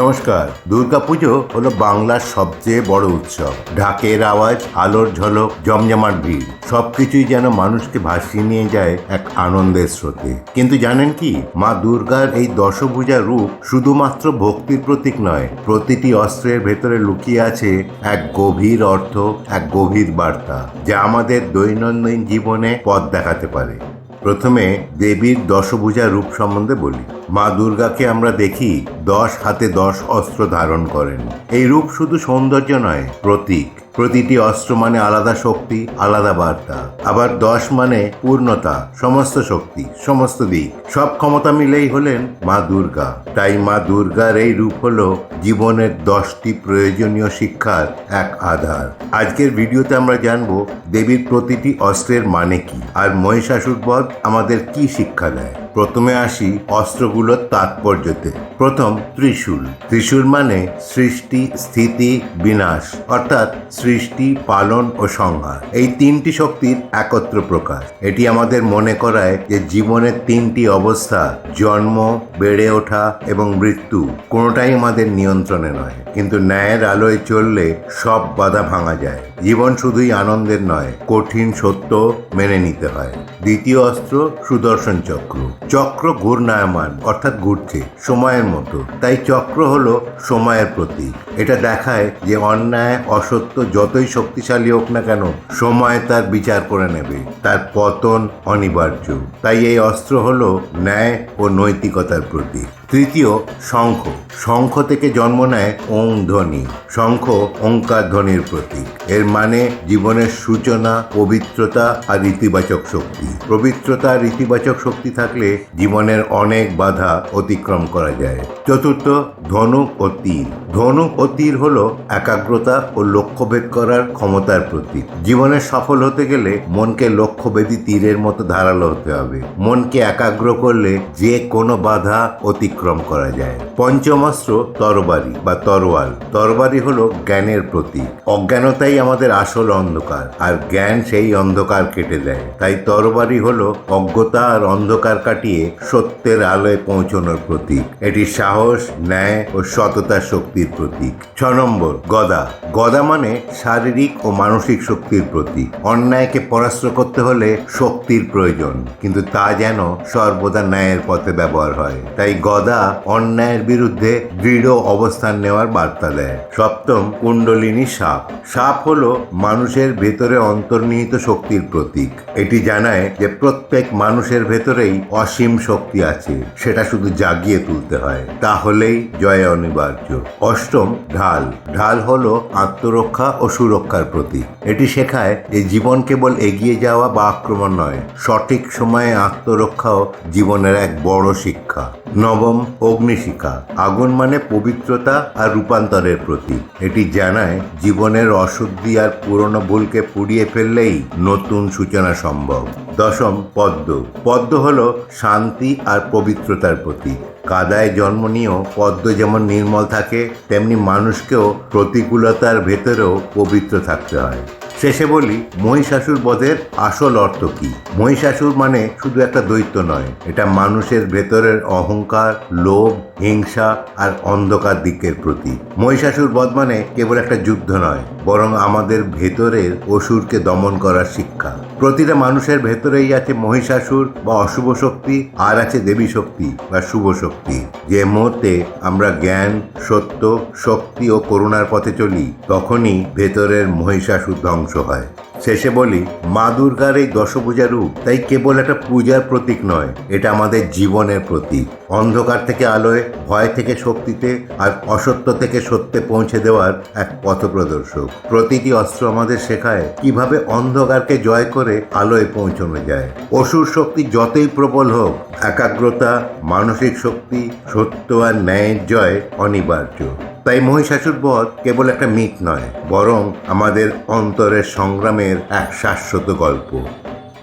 নমস্কার দুর্গাপুজো হলো বাংলার সবচেয়ে বড় উৎসব। ঢাকের আওয়াজ, আলোর ঝলক, জমজমাট ভিড়, সবকিছুই যেন মানুষকে ভাসিয়ে নিয়ে যায় এক আনন্দের স্রোতে। কিন্তু জানেন কি, মা দুর্গার এই দশভুজা রূপ শুধুমাত্র ভক্তির প্রতীক নয়, প্রতিটি অস্ত্রের ভেতরে লুকিয়ে আছে এক গভীর অর্থ, এক গভীর বার্তা, যা আমাদের দৈনন্দিন জীবনে পথ দেখাতে পারে। প্রথমে দেবীর দশভুজা রূপ সম্বন্ধে বলি। মা দুর্গাকে আমরা দেখি দশ হাতে দশ অস্ত্র ধারণ করেন। এই রূপ শুধু সৌন্দর্য নয়, প্রতীক। প্রতিটি অস্ত্র মানে আলাদা শক্তি, আলাদা বার্তা। আবার দশ মানে পূর্ণতা, সমস্ত শক্তি, সমস্ত দিক। সব ক্ষমতা মিলেই হলেন মা দুর্গা। তাই মা দুর্গার এই রূপ হলো জীবনের দশটি প্রয়োজনীয় শিক্ষার এক আধার। আজকের ভিডিওতে আমরা জানব দেবীর প্রতিটি অস্ত্রের মানে কি, আর মহিষাসুর বধ আমাদের কি শিক্ষা দেয়। প্রথমে আসি অস্ত্রগুলোর তাৎপর্যতে। প্রথম ত্রিশূল। ত্রিশূল মানে সৃষ্টি, স্থিতি, বিনাশ, অর্থাৎ সৃষ্টি, পালন ও সংহার। এই তিনটি শক্তির একত্র প্রকাশ এটি আমাদের মনে করায় যে জীবনের তিনটি অবস্থা, জন্ম, বেড়ে ওঠা এবং মৃত্যু, কোনোটাই আমাদের নিয়ন্ত্রণে নয়। কিন্তু ন্যায়ের আলোয় চললে সব বাধা ভাঙা যায়। জীবন শুধুই আনন্দের নয়, কঠিন সত্য মেনে নিতে হয়। দ্বিতীয় অস্ত্র সুদর্শন চক্র। চক্র ঘূর্ণায়মান, অর্থাৎ ঘুরছে, সময়ের মতো। তাই চক্র হলো সময়ের প্রতীক। এটা দেখায় যে অন্যায়, অসত্য যতই শক্তিশালী হোক না কেন, সময় তার বিচার করে নেবে। তার পতন অনিবার্য। তাই এই অস্ত্র হল ন্যায় ও নৈতিকতার প্রতীক। তৃতীয়, শঙ্খ। শঙ্খ থেকে জন্ম নেয় ওং ধ্বনি। শঙ্খ ওঙ্কার ধ্বনির প্রতীক। এর মানে জীবনের সূচনা, পবিত্রতা আর ইতিবাচক শক্তি। পবিত্রতা আর ইতিবাচক শক্তি থাকলে জীবনের অনেক বাধা অতিক্রম করা যায়। চতুর্থ, ধনুক ও তীর। ধনুক ও তীর হলো একাগ্রতা ও লক্ষ্যভেদ করার ক্ষমতার প্রতীক। জীবনে সফল হতে গেলে মনকে লক্ষ্যভেদী তীরের মতো ধারালো হতে হবে। মনকে একাগ্র করলে যে কোনো বাধা অতিক্রম করা যায়। পঞ্চমাস্ত্র তরবারি বা তরোয়াল। তরবারি হলো জ্ঞানের প্রতীক। অজ্ঞানতাই আমাদের আসল অন্ধকার, আর জ্ঞান সেই অন্ধকার কেটে দেয়। তাই তরবারি হলো অজ্ঞতা আর অন্ধকার কাটিয়ে সত্যের আলোয় পৌঁছানোর প্রতীক। এটি সাহস, ন্যায় ও সততা শক্তির প্রতীক। ছ নম্বর, গদা। গদা মানে শারীরিক ও মানসিক শক্তির প্রতীক। অন্যায়কে পরাস্ত করতে হলে শক্তির প্রয়োজন, কিন্তু তা যেন সর্বদা ন্যায়ের পথে ব্যবহার হয়। তাই গদা অন্যায়ের বিরুদ্ধে দৃঢ় অবস্থান নেওয়ার বার্তা দেয়। সপ্তম, কুণ্ডলিনী সাপ। সাপ হলো মানুষের ভেতরে অন্তর্নিহিত শক্তির প্রতীক। এটি জানায় যে প্রত্যেক মানুষের ভেতরেই অসীম শক্তি আছে, সেটা শুধু জাগিয়ে তুলতে হয়। তাহলেই জয় অনিবার্য। অষ্টম ঢাল। ঢাল হলো আত্মরক্ষা ও সুরক্ষার প্রতীক। এটি শেখায় যে জীবন কেবল এগিয়ে যাওয়া বা আক্রমণ নয়, সঠিক সময়ে আত্মরক্ষাও জীবনের এক বড় শিক্ষা। নবম অগ্নিশিখা। আগুন মানে পবিত্রতা আর রূপান্তরের প্রতীক। এটি জানায় জীবনের অশুদ্ধি আর পুরনো ভুলকে পুড়িয়ে ফেললেই নতুন সূচনা সম্ভব। দশম পদ্ম। পদ্ম হল শান্তি আর পবিত্রতার প্রতীক। কাদায় জন্ম নিয়েও পদ্ম যেমন নির্মল থাকে, তেমনি মানুষকেও প্রতিকূলতার ভেতরেও পবিত্র থাকতে হয়। শেষে বলি, মহিষাসুর বধের আসল অর্থ কি? মহিষাসুর মানে শুধু একটা দৈত্য নয়, এটা মানুষের ভেতরের অহংকার, লোভ, হিংসা আর অন্ধকার দিকের প্রতীক। মহিষাসুর বধ মানে কেবল একটা যুদ্ধ নয়, বরং আমাদের ভেতরের অসুরকে দমন করার শিক্ষা। প্রতিটা মানুষের ভেতরেই আছে মহিষাসুর বা অশুভ শক্তি, আর আছে দেবী শক্তি বা শুভ শক্তি। যে মুহূর্তে আমরা জ্ঞান, সত্য, শক্তি ও করুণার পথে চলি, তখনই ভেতরের মহিষাসুর ধ্বংস হয়। শেষে বলি, মা দুর্গার এই দশপূজা রূপ তাই কেবল একটা পূজার প্রতীক নয়, এটা আমাদের জীবনের প্রতীক। অন্ধকার থেকে আলোয়, ভয় থেকে শক্তিতে আর অসত্য থেকে সত্যে পৌঁছে দেওয়ার এক পথপ্রদর্শক। প্রতিটি অস্ত্র আমাদের শেখায় কীভাবে অন্ধকারকে জয় করে আলোয় পৌঁছানো যায়। অসুর শক্তি যতই প্রবল হোক, একাগ্রতা, মানসিক শক্তি, সত্য আর ন্যায়ের জয় অনিবার্য। তাই মহিষাসুর বধ কেবল একটা মিথ নয়, বরং আমাদের অন্তরের সংগ্রামের এক শাশ্বত গল্প।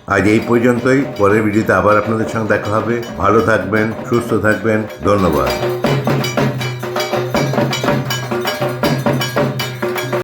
আজ এই পর্যন্তই, পরের ভিডিওতে আবার আপনাদের সঙ্গে দেখা হবে। ভালো থাকবেন, সুস্থ থাকবেন, ধন্যবাদ।